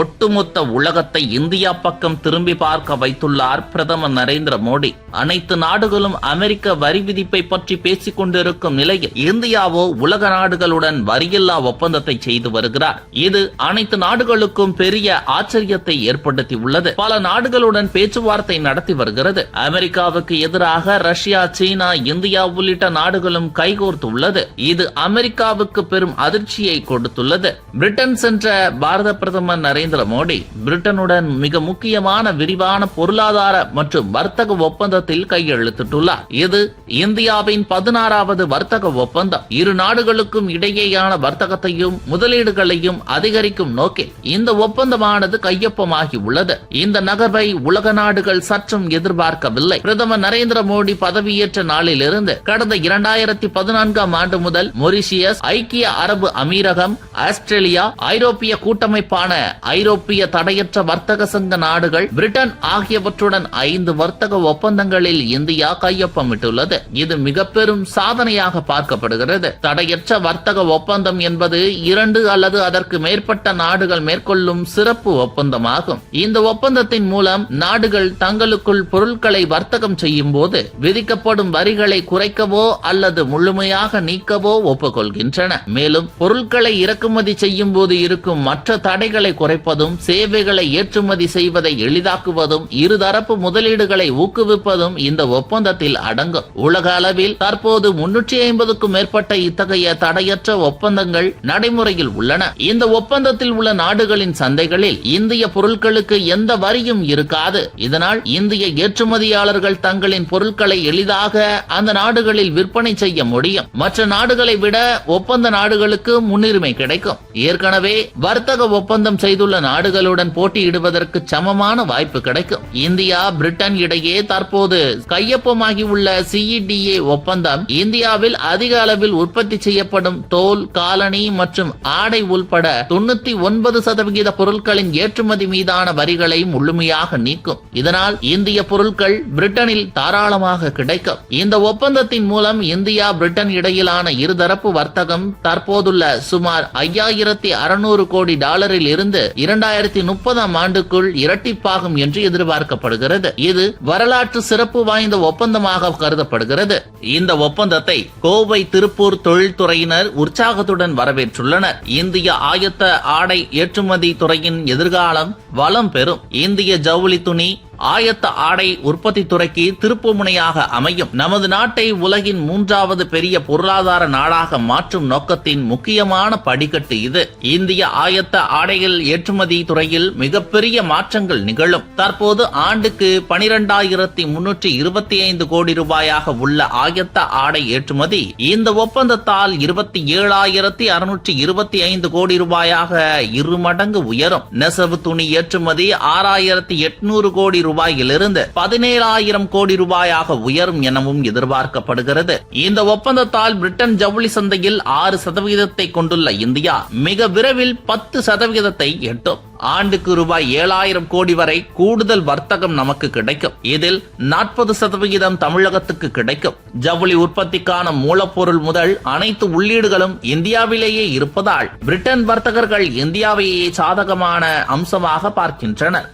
ஒட்டுமொத்த உலகத்தை இந்தியா பக்கம் திரும்பி பார்க்க வைத்துள்ளார் பிரதமர் நரேந்திர மோடி. அனைத்து நாடுகளும் அமெரிக்க வரி விதிப்பை பற்றி பேசிக் கொண்டிருக்கும் நிலையில் இந்தியாவோ உலக நாடுகளுடன் வரியில்லா ஒப்பந்தத்தை செய்து வருகிறார். இது அனைத்து நாடுகளுக்கும் பெரிய ஆச்சரியத்தை ஏற்படுத்தி உள்ளது பல நாடுகளுடன் பேச்சுவார்த்தை நடத்தி வருகிறது. அமெரிக்காவுக்கு எதிராக ரஷ்யா சீனா இந்தியா உள்ளிட்ட நாடுகளும் கைகோர்த்துள்ளது. இது அமெரிக்காவுக்கு பெரும் அதிர்ச்சியை கொடுத்துள்ளது. பிரிட்டன் சென்ற பாரத பிரதமர் நரேந்திர நரேந்திர மோடி பிரிட்டனுடன் மிக முக்கியமான விரிவான பொருளாதார மற்றும் வர்த்தக ஒப்பந்தத்தில் கையெழுத்திட்டுள்ளார். இது இந்தியாவின் பதினாறாவது வர்த்தக ஒப்பந்தம். இரு நாடுகளுக்கும் இடையேயான வர்த்தகத்தையும் முதலீடுகளையும் அதிகரிக்கும் நோக்கில் இந்த ஒப்பந்தமானது கையொப்பமாகி உள்ளது. இந்த நகர்வை உலக நாடுகள் சற்றும் எதிர்பார்க்கவில்லை. பிரதமர் நரேந்திர மோடி பதவியேற்ற நாளிலிருந்து கடந்த இரண்டாயிரத்தி பதினான்காம் ஆண்டு முதல் மொரிஷியஸ் ஐக்கிய அரபு அமீரகம் ஆஸ்திரேலியா ஐரோப்பிய கூட்டமைப்பான ஐரோப்பிய தடையற்ற வர்த்தக சங்க நாடுகள் பிரிட்டன் ஆகியவற்றுடன் ஐந்து வர்த்தக ஒப்பந்தங்களில் இந்தியா கையொப்பமிட்டுள்ளது. இது மிக பெரும் சாதனையாக பார்க்கப்படுகிறது. தடையற்ற வர்த்தக ஒப்பந்தம் என்பது இரண்டு அல்லது அதற்கு மேற்பட்ட நாடுகள் மேற்கொள்ளும் சிறப்பு ஒப்பந்தமாகும். இந்த ஒப்பந்தத்தின் மூலம் நாடுகள் தங்களுக்குள் பொருட்களை வர்த்தகம் செய்யும் போது விதிக்கப்படும் வரிகளை குறைக்கவோ அல்லது முழுமையாக நீக்கவோ ஒப்புக்கொள்கின்றன. மேலும் பொருட்களை இறக்குமதி செய்யும் போது இருக்கும் மற்ற தடைகளை குறைப்பதும் சேவைகளை ஏற்றுமதி செய்வதை எளிதாக்குவதும் இருதரப்பு முதலீடுகளை ஊக்குவிப்பதும் இந்த ஒப்பந்தத்தில் அடங்கும். உலக அளவில் தற்போது முன்னூற்றி ஐம்பதுக்கும் மேற்பட்ட இத்தகைய தடையற்ற ஒப்பந்தங்கள் நடைமுறையில் உள்ளன. இந்த ஒப்பந்தத்தில் உள்ள நாடுகளின் சந்தைகளில் இந்திய பொருட்களுக்கு எந்த வரியும் இருக்காது. இதனால் இந்திய ஏற்றுமதியாளர்கள் தங்களின் பொருட்களை எளிதாக அந்த நாடுகளில் விற்பனை செய்ய முடியும். மற்ற நாடுகளை விட ஒப்பந்த நாடுகளுக்கு முன்னுரிமை கிடைக்கும். ஏற்கனவே வர்த்தக ஒப்பந்தம் செய்து செய்துள்ள நாடுகளுடன் போட்டியிடுவதற்கு சமமான வாய்ப்பு கிடைக்கும். இந்தியா பிரிட்டன் இடையே தற்போது கையொப்பமாகி உள்ள சிஇடிஏ ஒப்பந்தம் இந்தியாவில் அதிக அளவில் உற்பத்தி செய்யப்படும் தோல் காலணி மற்றும் ஆடை உள்பட தொண்ணூத்தி ஒன்பது சதவிகித பொருட்களின் ஏற்றுமதி மீதான வரிகளை முழுமையாக நீக்கும். இதனால் இந்திய பொருட்கள் பிரிட்டனில் தாராளமாக கிடைக்கும். இந்த ஒப்பந்தத்தின் மூலம் இந்தியா பிரிட்டன் இடையிலான இருதரப்பு வர்த்தகம் தற்போதுள்ள சுமார் ஐயாயிரத்தி அறுநூறு கோடி டாலரில் இருந்து இரண்டாயிரத்தி முப்பதாம் ஆண்டுக்குள் இரட்டிப்பாகும் என்று எதிர்பார்க்கப்படுகிறது. இது வரலாற்று சிறப்பு வாய்ந்த ஒப்பந்தமாக கருதப்படுகிறது. இந்த ஒப்பந்தத்தை கோவை திருப்பூர் தொழில்துறையினர் உற்சாகத்துடன் வரவேற்றுள்ளனர். இந்திய ஆயத்த ஆடை ஏற்றுமதி துறையின் எதிர்காலம் வளம் பெறும். இந்திய ஜவுளி துணி ஆயத்த ஆடை உற்பத்தி துறைக்கு திருப்புமுனையாக அமையும். நமது நாட்டை உலகின் மூன்றாவது பெரிய பொருளாதார நாடாக மாற்றும் நோக்கத்தின் முக்கியமான படிக்கட்டு இது. இந்திய ஆயத்த ஆடைகள் ஏற்றுமதி துறையில் மிகப்பெரிய மாற்றங்கள் நிகழும். தற்போது ஆண்டுக்கு பனிரெண்டாயிரத்தி முன்னூற்றி இருபத்தி ஐந்து கோடி ரூபாயாக உள்ள ஆயத்த ஆடை ஏற்றுமதி இந்த ஒப்பந்தத்தால் இருபத்தி ஏழாயிரத்தி அறுநூற்றி இருபத்தி ஐந்து கோடி ரூபாயாக இரு மடங்கு உயரும். நெசவு துணி ஏற்றுமதி ஆறாயிரத்தி எட்நூறு கோடி ரூபாயிலிருந்து பதினேழாயிரம் கோடி ரூபாயாக உயரும் எனவும் எதிர்பார்க்கப்படுகிறது. இந்த ஒப்பந்தத்தால் பிரிட்டன் ஜவுளி சந்தையில் ஆறு சதவீதத்தை கொண்டுள்ள இந்தியா மிக விரைவில் பத்து சதவிகிதத்தை எட்டும். ஆண்டுக்கு ரூபாய் ஏழாயிரம் கோடி வரை கூடுதல் வர்த்தகம் நமக்கு கிடைக்கும். இதில் நாற்பது சதவிகிதம் தமிழகத்துக்கு கிடைக்கும். ஜவுளி உற்பத்திக்கான மூலப்பொருள் முதல் அனைத்து உள்ளீடுகளும் இந்தியாவிலேயே இருப்பதால் பிரிட்டன் வர்த்தகர்கள் இந்தியாவையே சாதகமான அம்சமாக பார்க்கின்றனர்.